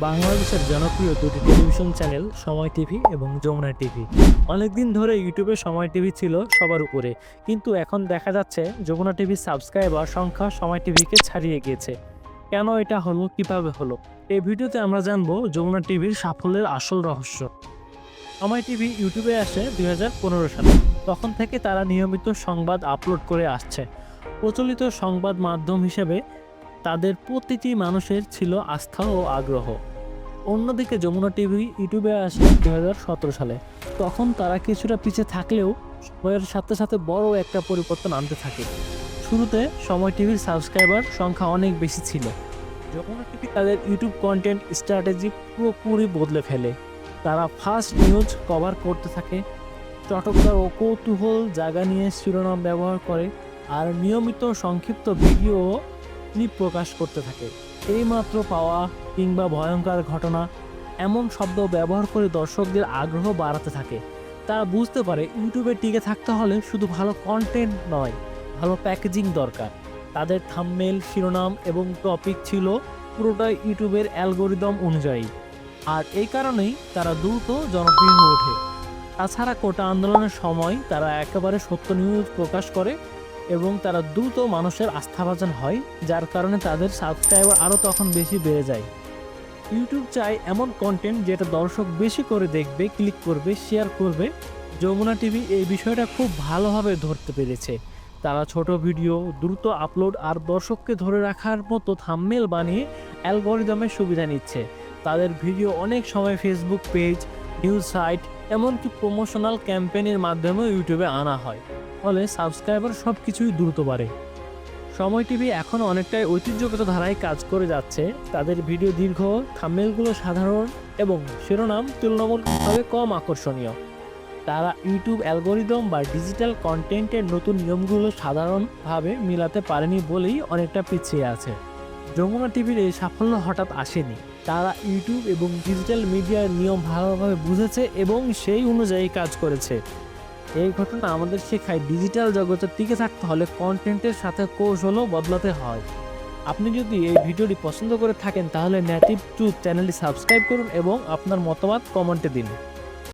বাংলাদেশের জনপ্রিয় দুটি টেলিভিশন চ্যানেল সময় টিভি এবং যমুনা টিভি। অনেকদিন ধরে ইউটিউবে সময় টিভি ছিল সবার উপরে। কিন্তু এখন দেখা যাচ্ছে যমুনা টিভির সাবস্ক্রাইবার সংখ্যা সময় টিভিকে ছাড়িয়ে গিয়েছে। কেন এটা হলো, কীভাবে হলো? এই ভিডিওতে আমরা জানব যমুনা টিভির সাফল্যের আসল রহস্য। সময় টিভি ইউটিউবে আসে দুই হাজার পনেরো সালে। তখন থেকে তারা নিয়মিত সংবাদ আপলোড করে আসছে। প্রচলিত সংবাদ মাধ্যম হিসেবে তাদের প্রতিটি মানুষের ছিল আস্থা ও আগ্রহ। অন্যদিকে যমুনা টিভি ইউটিউবে আসে দু হাজার সতেরো সালে। তখন তারা কিছুটা পিছিয়ে থাকলেও সময়ের সাথে সাথে বড় একটা পরিবর্তন আনতে থাকে। শুরুতে সময় টিভির সাবস্ক্রাইবার সংখ্যা অনেক বেশি ছিল। যমুনা টিভি তাদের ইউটিউব কন্টেন্ট স্ট্র্যাটেজি পুরোপুরি বদলে ফেলে। তারা ফার্স্ট নিউজ কভার করতে থাকে, চটকদার ও কৌতূহল জায়গা নিয়ে শিরোনাম ব্যবহার করে, আর নিয়মিত সংক্ষিপ্ত ভিডিও ক্লিপ প্রকাশ করতে থাকে। এইমাত্র পাওয়া কিংবা ভয়ঙ্কর ঘটনা এমন শব্দ ব্যবহার করে দর্শকদের আগ্রহ বাড়াতে থাকে। তারা বুঝতে পারে, ইউটিউবে টিকে থাকতে হলে শুধু ভালো কন্টেন্ট নয়, ভালো প্যাকেজিং দরকার। তাদের থাম্বনেল শিরোনাম এবং টপিক ছিল পুরোটাই ইউটিউবের অ্যালগোরিদম অনুযায়ী। আর এই কারণেই তারা দ্রুত জনপ্রিয় হয়ে ওঠে। তাছাড়া কোটা আন্দোলনের সময় তারা একেবারে সত্য নিউজ প্রকাশ করে এবং তারা দ্রুত মানুষের আস্থাভাজন হয়, যার কারণে তাদের সাবস্ক্রাইবার আরও তখন বেশি বেড়ে যায়। ইউটিউব চায় এমন কন্টেন্ট যেটা দর্শক বেশি করে দেখবে ক্লিক করবে শেয়ার করবে। যমুনা টিভি এই বিষয়টা খুব ভালোভাবে ধরতে পেরেছে। তারা ছোট ভিডিও দ্রুত আপলোড আর দর্শককে ধরে রাখার মতো থাম্বনেল বানিয়ে অ্যালগোরিদমের সুবিধা নিচ্ছে। তাদের ভিডিও অনেক সময় ফেসবুক পেজ নিউজ সাইট এমনকি প্রমোশনাল ক্যাম্পেইনের মাধ্যমেও ইউটিউবে আনা হয়। ফলে সাবস্ক্রাইবার সব কিছুই দ্রুত বাড়ে। সময় টিভি এখন অনেকটাই ঐতিহ্যগত ধারায় কাজ করে যাচ্ছে। তাদের ভিডিও দীর্ঘ থাম্বনেলগুলো সাধারণ এবং শিরোনাম তুলনামূলকভাবে কম আকর্ষণীয়। তারা ইউটিউব অ্যালগোরিদম বা ডিজিটাল কন্টেন্টের নতুন নিয়মগুলো সাধারণভাবে মিলাতে পারেনি বলেই অনেকটা পিছিয়ে আছে। যমুনা টিভির এই সাফল্য হঠাৎ আসেনি। তারা ইউটিউব এবং ডিজিটাল মিডিয়ার নিয়ম ভালোভাবে বুঝেছে এবং সেই অনুযায়ী কাজ করেছে। এই ঘটনা আমাদের শেখায় ডিজিটাল জগতে টিকে থাকতে হলে কন্টেন্টের সাথে কৌশলও বদলাতে হয়। আপনি যদি এই ভিডিওটি পছন্দ করে থাকেন তাহলে নেটিভ টু চ্যানেলটি সাবস্ক্রাইব করুন এবং আপনার মতামত কমেন্টে দিন।